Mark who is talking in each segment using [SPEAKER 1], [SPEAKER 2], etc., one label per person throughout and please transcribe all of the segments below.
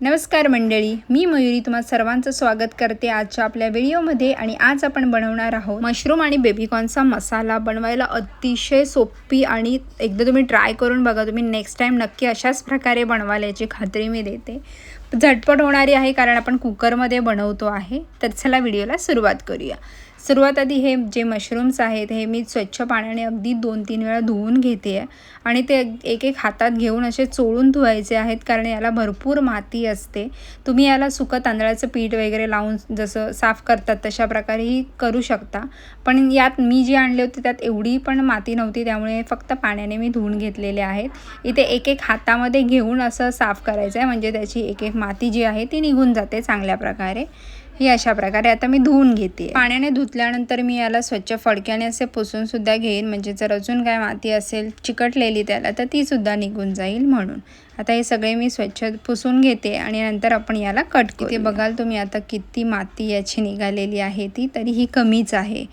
[SPEAKER 1] नमस्कार मंडळी मी मयुरी तुम्हा सर्वांचं स्वागत करते आजच्या आपल्या व्हिडिओमध्ये आणि आज आपण बनवणार आहोत मशरूम आणि बेबीकॉर्नचा मसाला बनवायला अतिशय सोपी आणि एकदा तुम्ही ट्राय करून बघा तुम्ही नेक्स्ट टाईम नक्की अशाच प्रकारे बनवाल याची खात्री मी देते. झटपट होणारी आहे कारण आपण कुकरमध्ये बनवतो आहे तर चला व्हिडिओला सुरुवात करूया. सर्वात आधी हे जे मशरूम्स आहेत हे मी स्वच्छ पाण्याने अगदी दोन तीन वेळा धुवून घेते आहे आणि ते एक एक हातात घेऊन असे चोळून धुवायचे आहेत कारण याला भरपूर माती असते. तुम्ही याला सुकं तांदळाचं पीठ वगैरे लावून जसं साफ करतात तशा प्रकारेही करू शकता. पण यात मी जी आणली होती त्यात एवढी पण माती नव्हती त्यामुळे फक्त पाण्याने मी धुवून घेतलेले आहेत. इथे एक एक हातामध्ये घेऊन असं साफ करायचं आहे म्हणजे त्याची एक एक माती जी आहे ती निघून जाते चांगल्या प्रकारे. ही अशा प्रकारे आता मी धुवून घेते. पाण्याने धुतल्यानंतर मी याला स्वच्छ फडक्याने असे पुसून सुद्धा घेईन. म्हणजे जर अजून काय माती असेल चिकटलेली त्याला तर ती सुद्धा निघून जाईल म्हणून. आता हे सगळे मी स्वच्छ पुसून घेते आणि नंतर आपण याला कट किती बघाल तुम्ही आता किती माती याची निघालेली आहे ती तरी ही कमीच आहे.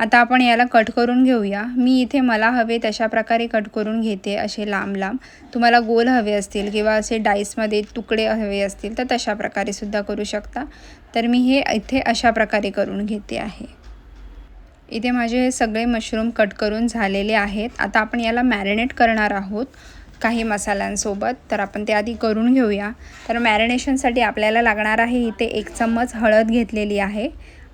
[SPEAKER 1] आता आपण याला कट करून घेऊया. मी इथे मला हवे तशा प्रकारे कट करून घेते असे लांब लांब. तुम्हाला गोल हवे असतील किंवा असे डाईसमध्ये तुकडे हवे असतील तर तशा प्रकारे सुद्धा करू शकता. तर मी हे इथे अशा प्रकारे करून घेते आहे. इथे माझे हे सगळे मशरूम कट करून झालेले आहेत. आता आपण याला मॅरिनेट करणार आहोत काही मसाल्यांसोबत. तर आपण ते आधी करून घेऊया. तर मॅरिनेशनसाठी आपल्याला लागणार आहे इथे एक चम्मच हळद घेतलेली आहे.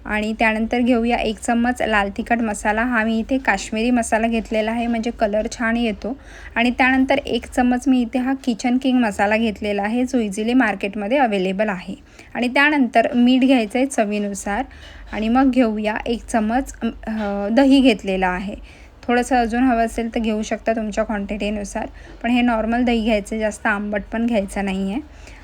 [SPEAKER 1] आणि त्यानंतर घेऊया एक चम्मच लाल तिखट मसाला. हा मी इथे काश्मीरी मसाला घेतलेला आहे म्हणजे कलर छान येतो. आणि त्यानंतर एक चम्मच मी इथे हा किचन किंग मसाला घेतलेला आहे जो इझिली मार्केटमध्ये अवेलेबल आहे. आणि त्यानंतर मीठ घ्यायचं आहे चवीनुसार. आणि मग घेऊया एक चम्मच दही घेतलेला आहे. थोडंसं अजून हवं असेल तर घेऊ शकता तुमच्या क्वांटिटीनुसार पण हे नॉर्मल दही घ्यायचं जास्त आंबट पण घ्यायचं नाही आहे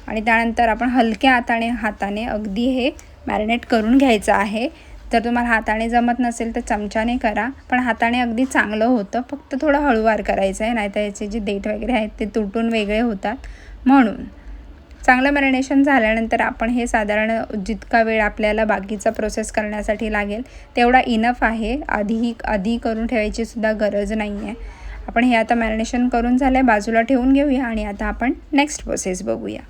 [SPEAKER 1] आणि त्यानंतर आपण हलक्या हाताने हाताने अगदी हे मॅरिनेट करून घ्यायचं आहे. जर तुम्हाला हाताने जमत नसेल तर चमच्याने करा. पण हाताने अगदी चांगलं होतं. फक्त थोडं हळूवार करायचं आहे नाहीतर याचे जे देठ वगैरे आहेत ते तुटून वेगळे होतात. म्हणून चांगलं मॅरिनेशन झाल्यानंतर आपण हे साधारण जितका वेळ आपल्याला बाकीचा प्रोसेस करण्यासाठी लागेल तेवढा इनफ आहे. आधी आधी करून ठेवायची सुद्धा गरज नाही आहे आपण हे आता मॅरिनेशन करून झालं आहे बाजूला ठेवून घेऊया आणि आता आपण नेक्स्ट प्रोसेस बघूया.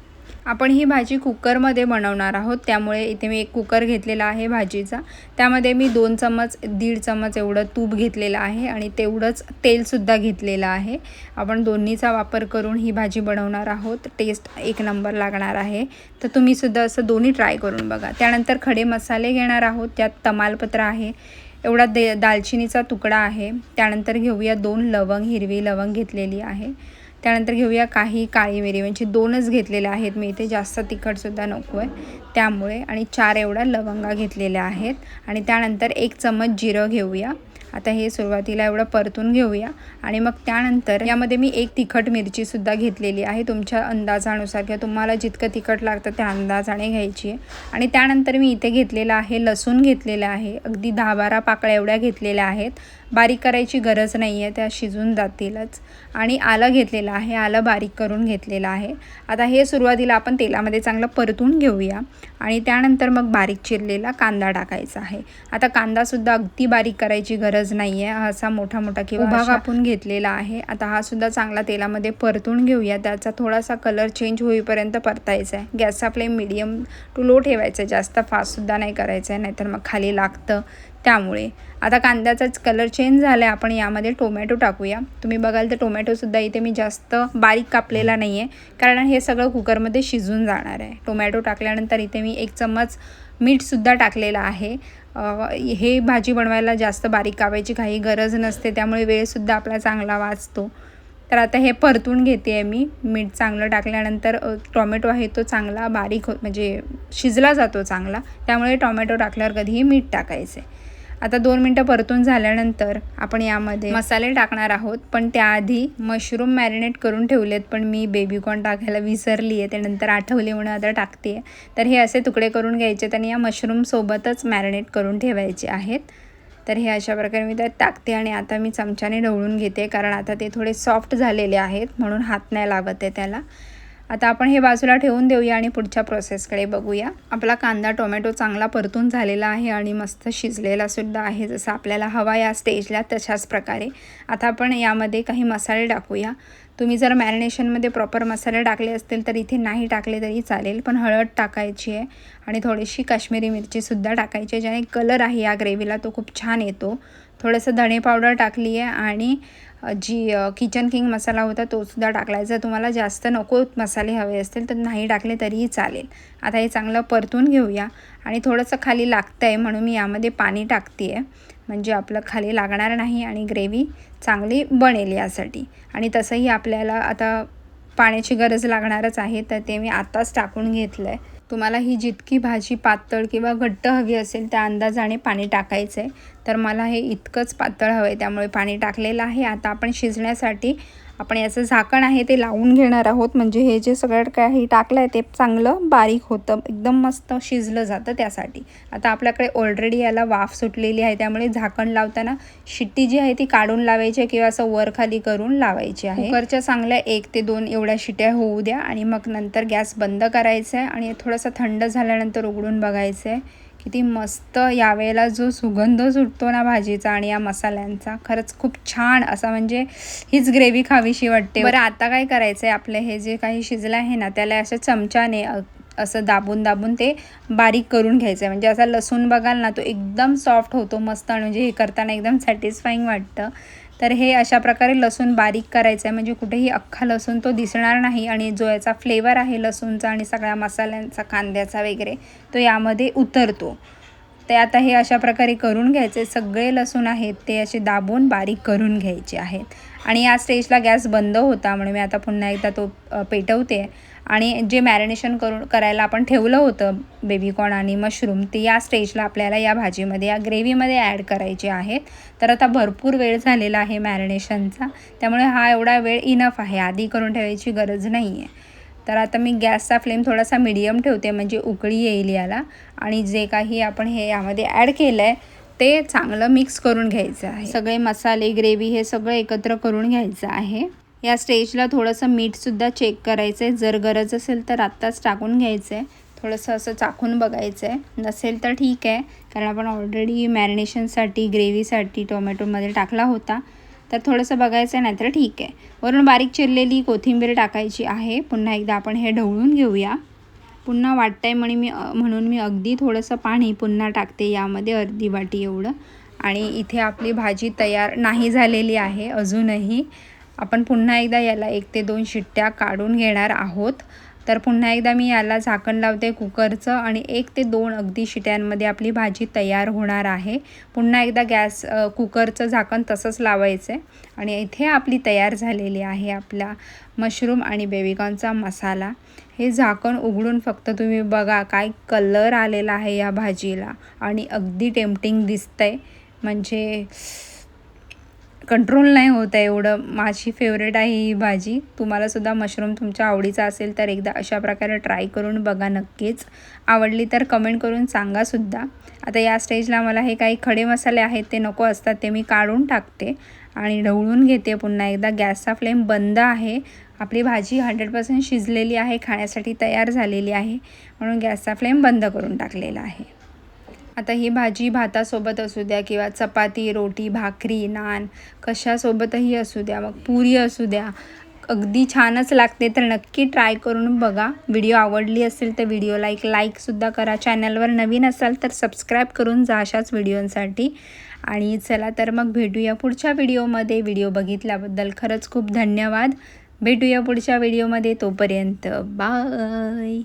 [SPEAKER 1] आपण ही भाजी कुकरमध्ये बनवणार आहोत. त्यामुळे इथे मी एक कुकर घेतलेला आहे भाजीचा. त्यामध्ये मी दोन चम्मच दीड चम्मच एवढं तूप घेतलेलं आहे आणि तेवढंच तेलसुद्धा घेतलेलं आहे. आपण दोन्हीचा वापर करून ही भाजी बनवणार आहोत. टेस्ट एक नंबर लागणार आहे. तर तुम्हीसुद्धा असं दोन्ही ट्राय करून बघा. त्यानंतर खडे मसाले घेणार आहोत. त्यात तमालपत्र आहे. एवढा दे दालचिनीचा तुकडा आहे. त्यानंतर घेऊया दोन लवंग हिरवी लवंग घेतलेली आहे. त्यानंतर घेऊया काही काळी मिरी म्हणजे दोनच घेतलेल्या आहेत. मी इथे जास्त तिखटसुद्धा नको आहे त्यामुळे आणि चार एवढ्या लवंगा घेतलेल्या आहेत. आणि त्यानंतर एक चमच जिरं घेऊया. आता हे सुरुवातीला एवढं परतून घेऊया. आणि मग त्यानंतर यामध्ये मी एक तिखट मिरचीसुद्धा घेतलेली आहे. तुमच्या अंदाजानुसार किंवा तुम्हाला जितकं तिखट लागतं त्या अंदाजाने घ्यायची आहे. आणि त्यानंतर मी इथे घेतलेलं आहे लसूण घेतलेलं आहे. अगदी दहा बारा पाकळ्या एवढ्या घेतलेल्या आहेत. बारीक करायची गरज नाही आहे त्या शिजून जातीलच. आणि आलं घेतलेलं आहे आलं बारीक करून घेतलेलं आहे. आता हे सुरुवातीला आपण तेलामध्ये चांगलं परतून घेऊया. आणि त्यानंतर मग बारीक चिरलेला कांदा टाकायचा आहे. आता कांदासुद्धा अगदी बारीक करायची गरज नाही आहे असा मोठा मोठा किंवा उभा कापून घेतलेला आहे. आता हा सुद्धा चांगला तेलामध्ये परतून घेऊया. त्याचा थोडासा कलर चेंज होईपर्यंत परतायचा आहे. गॅसचा फ्लेम मिडियम टू लो ठेवायचा आहे. जास्त फास्टसुद्धा नाही करायचं आहे. नाहीतर मग खाली लागतं. त्यामुळे. आता कांद्याचाच कलर चेंज झाला आहे आपण यामध्ये टोमॅटो टाकूया. तुम्ही बघाल तर टोमॅटोसुद्धा इथे मी जास्त बारीक कापलेला नाही आहे कारण हे सगळं कुकरमध्ये शिजून जाणार आहे. टोमॅटो टाकल्यानंतर इथे मी एक चम्मच मीठसुद्धा टाकलेलं आहे. हे भाजी बनवायला जास्त बारीक कापायची काही गरज नसते त्यामुळे वेळसुद्धा आपला चांगला वाचतो. तर आता हे परतून घेते आहे मी. मीठ चांगलं टाकल्यानंतर टॉमॅटो आहे तो चांगला बारीक हो म्हणजे शिजला जातो चांगला. त्यामुळे टॉमॅटो टाकल्यावर कधीही मीठ टाकायचे आता दोन मिनटं परतून झाल्यानंतर आपण यामध्ये मसाले टाकणार आहोत. पण त्याआधी मशरूम मॅरिनेट करून ठेवलेत पण मी बेबीकॉर्न टाकायला विसरली आहे त्यानंतर आठवले म्हणून आता टाकते तर हे असे तुकडे करून घ्यायचे आणि या मशरूमसोबतच मॅरिनेट करून ठेवायचे आहेत. तर हे अशा प्रकारे मी त्यात टाकते आणि आता मी चमच्याने ढवळून घेते कारण आता ते थोडे सॉफ्ट झालेले आहेत म्हणून हात नाही लागत आहे त्याला. आता आपण हे बाजूला ठेवून देऊया आणि पुढच्या प्रोसेसकडे बघूया. आपला कांदा टोमॅटो चांगला परतून झालेला आहे आणि मस्त शिजलेला सुद्धा आहे. जसं आपल्याला हवा या स्टेजला तशाच प्रकारे. आता आपण यामध्ये काही मसाले टाकूया. तुम्ही जर मॅरिनेशनमध्ये प्रॉपर मसाले टाकले असतील तर इथे नाही टाकले तरी चालेल पण हळद टाकायची आहे आणि थोडीशी काश्मीरी मिरचीसुद्धा टाकायची आहे ज्याने कलर आहे या ग्रेव्हीला तो खूप छान येतो. थोडंसं धणे पावडर टाकली आहे आणि जी किचन किंग मसाला होता तोसुद्धा टाकला जर तुम्हाला जास्त नको मसाले हवे असतील तर नाही टाकले तरीही चालेल. आता हे चांगलं परतून घेऊया आणि थोडंसं खाली लागतं आहे म्हणून मी यामध्ये पाणी टाकते आहे म्हणजे आपलं खाली लागणार नाही आणि ग्रेव्ही चांगली बनेल यासाठी. आणि तसंही आपल्याला आता पाण्याची गरज लागणारच आहे तर ते मी आत्ताच टाकून घेतलं आहे तुम्हाला ही जितकी भाजी पातळ किंवा घट्ट हवी असेल त्या अंदाजाने पाणी टाकायचं आहे तर मला हे इतकंच पातळ हवं आहे त्यामुळे पाणी टाकलेलं आहे. आता आपण शिजण्यासाठी आपण याचं झाकण आहे ते लावून घेणार आहोत. म्हणजे हे जे सगळं काही टाकलं आहे ते चांगलं बारीक होतं. एकदम मस्त शिजलं जातं त्यासाठी. आता आपल्याकडे ऑलरेडी याला वाफ सुटलेली आहे. त्यामुळे झाकण लावताना शिट्टी जी आहे ती काढून लावायची आहे किंवा असं वर खाली करून लावायची आहे. कुकरच्या चांगल्या एक ते दोन एवढ्या शिट्या होऊ द्या आणि मग नंतर गॅस बंद करायचा आहे आणि थोडंसं थंड झाल्यानंतर उघडून बघायचं आहे. किती मस्त यावेळेला जो सुगंध सुटतो ना भाजीचा आणि या मसाल्यांचा. खरंच खूप छान असा म्हणजे हीच ग्रेव्ही खावीशी वाटते. बरं आता काय करायचं आहे आपलं हे जे काही शिजलं आहे ना त्याला अशा चमच्याने असं दाबून दाबून ते बारीक करून घ्यायचं आहे म्हणजे असा लसूण बघाल ना तो एकदम सॉफ्ट होतो मस्त आणि म्हणजे हे करताना एकदम सॅटिस्फाईंग वाटतं. तर हे अशा प्रकारे लसूण बारीक करायचं आहे. म्हणजे कुठेही अख्खा लसूण तो दिसणार नाही आणि जो याचा फ्लेवर आहे लसूणचा आणि सगळ्या मसाल्यांचा कांद्याचा वगैरे तो यामध्ये उतरतो. ते आता हे अशा प्रकारे करून घ्यायचे. सगळे लसूण आहेत ते असे दाबून बारीक करून घ्यायचे आहेत. आणि या स्टेजला गॅस बंद होता म्हणून मी आता पुन्हा एकदा तो पेटवते. आणि जे मॅरिनेशन करून करायला आपण ठेवलं होतं बेबीकॉर्न आणि मशरूम ते या स्टेजला आपल्याला या भाजीमध्ये या ग्रेव्हीमध्ये ॲड करायचे आहेत. तर आता भरपूर वेळ झालेला आहे मॅरिनेशनचा त्यामुळे हा एवढा वेळ इनफ आहे. आधी करून ठेवायची गरज नाही आहे तर आता मी गॅसचा फ्लेम थोडासा मिडियम ठेवते म्हणजे उकळी येईल याला. आणि जे काही आपण हे यामध्ये ॲड केलं आहे ते चांगलं मिक्स करून घ्यायचं आहे. सगळे मसाले ग्रेव्ही हे सगळं एकत्र करून घ्यायचं आहे. या स्टेजला थोडंसं मीठसुद्धा चेक करायचं आहे जर गरज असेल तर आत्ताच टाकून घ्यायचं आहे थोडंसं असं चाखून बघायचं आहे नसेल तर ठीक आहे. कारण आपण ऑलरेडी मॅरिनेशनसाठी ग्रेव्हीसाठी टोमॅटोमध्ये टाकला होता. तर थोडंसं बघायचं आहे नाहीतर ठीक आहे. वरून बारीक चिरलेली कोथिंबीर टाकायची आहे. पुन्हा एकदा आपण हे ढवळून घेऊया. पुन्हा वाटतं आहे म्हणे मी म्हणून मी अगदी थोडंसं पाणी पुन्हा टाकते. यामध्ये अर्धी वाटी एवढं. आणि इथे आपली भाजी तयार नाही झालेली आहे अजूनही. आपण पुन्हा एकदा याला एक ते दोन शिट्ट्या काढून घेणार आहोत. तर पुन्हा एकदा मी याला झाकण लावते कुकरचं आणि एक ते दोन अगदी शिट्यांमध्ये आपली भाजी तयार होणार आहे. पुन्हा एकदा गॅस कुकरचं झाकण तसंच लावायचं आहे आणि इथे आपली तयार झालेली आहे आपला मशरूम आणि बेबिकॉनचा मसाला. हे झाकण उघडून फक्त तुम्ही बघा काय कलर आलेला आहे या भाजीला आणि अगदी टेम्पटिंग दिसतंय. म्हणजे कंट्रोल नाही होत आहे एवढं. माझी फेवरेट आहे ही भाजी. तुम्हालासुद्धा मशरूम तुमच्या आवडीचा असेल तर एकदा अशा प्रकारे ट्राय करून बघा नक्कीच. आवडली तर कमेंट करून सांगासुद्धा आता या स्टेजला मला हे काही खडे मसाले आहेत ते नको असतात ते मी काढून टाकते. आणि ढवळून घेते पुन्हा एकदा. गॅसचा फ्लेम बंद आहे. आपली भाजी हंड्रेड पर्सेंट शिजलेली आहे. खाण्यासाठी तयार झालेली आहे. म्हणून गॅसचा फ्लेम बंद करून टाकलेला आहे. आता ही भाजी भातासोबत असू द्या किंवा चपाती रोटी भाकरी नान कशासोबतही असू द्या मग पुरी असू द्या. अगदी छानच लागते तर नक्की ट्राय करून बघा. व्हिडिओ आवडली असेल तर व्हिडिओला एक लाईकसुद्धा करा. चॅनलवर नवीन असाल तर सबस्क्राईब करून जा अशाच व्हिडिओंसाठी. आणि चला तर मग भेटूया पुढच्या व्हिडिओमध्ये. व्हिडिओ बघितल्याबद्दल खरंच खूप धन्यवाद. भेटूया पुढच्या व्हिडिओमध्ये तोपर्यंत. बाय.